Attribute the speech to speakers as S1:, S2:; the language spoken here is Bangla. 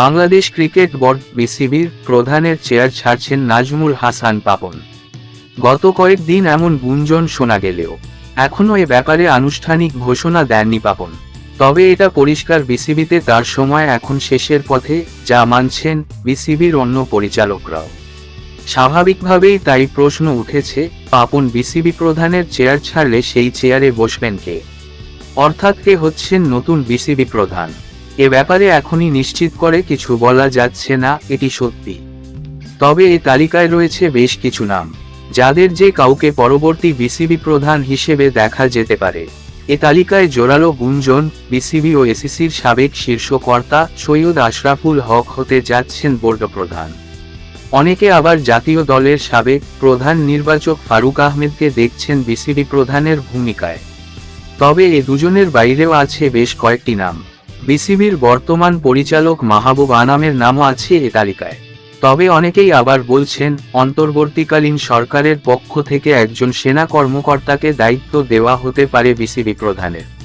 S1: বাংলাদেশ ক্রিকেট বোর্ড বিসিবির প্রধানের চেয়ার ছাড়ছেন নাজমুল হাসান পাপন। গত কয়েকদিন এমন গুঞ্জন শোনা গেলেও, এখনও এ ব্যাপারে আনুষ্ঠানিক ঘোষণা দেননি পাপন। তবে এটা পরিষ্কার বিসিবিতে তার সময় এখন শেষের পথে, যা মানছেন বিসিবির অন্য পরিচালকরাও। স্বাভাবিকভাবেই তাই প্রশ্ন উঠেছে, পাপন বিসিবি প্রধানের চেয়ার ছাড়লে সেই চেয়ারে বসবেন কে? অর্থাৎ কে হচ্ছেন নতুন বিসিবি প্রধান? এ ব্যাপারে এখনই নিশ্চিত করে কিছু বলা যাচ্ছে না, এটি সত্যি। তবে এ তালিকায় রয়েছে বেশ কিছু নাম, যাদের যে কাউকে পরবর্তী বিসিবি প্রধান হিসেবে দেখা যেতে পারে। এ তালিকায় জোরালো গুঞ্জন, বিসিবি ও এসিসির সাবেক শীর্ষ কর্তা সৈয়দ আশরাফুল হক হতে যাচ্ছেন বোর্ড প্রধান। অনেকে আবার জাতীয় দলের সাবেক প্রধান নির্বাচক ফারুক আহমেদকে দেখছেন বিসিবি প্রধানের ভূমিকায়। তবে এ দুজনের বাইরেও আছে বেশ কয়েকটি নাম। বিসিবির বর্তমান পরিচালক মাহবুব আনামের নামও আছে এ তালিকায়। তবে অনেকেই আবার বলছেন, অন্তর্বর্তীকালীন সরকারের পক্ষ থেকে একজন সেনা কর্মকর্তাকে দায়িত্ব দেওয়া হতে পারে বিসিবি প্রধানের।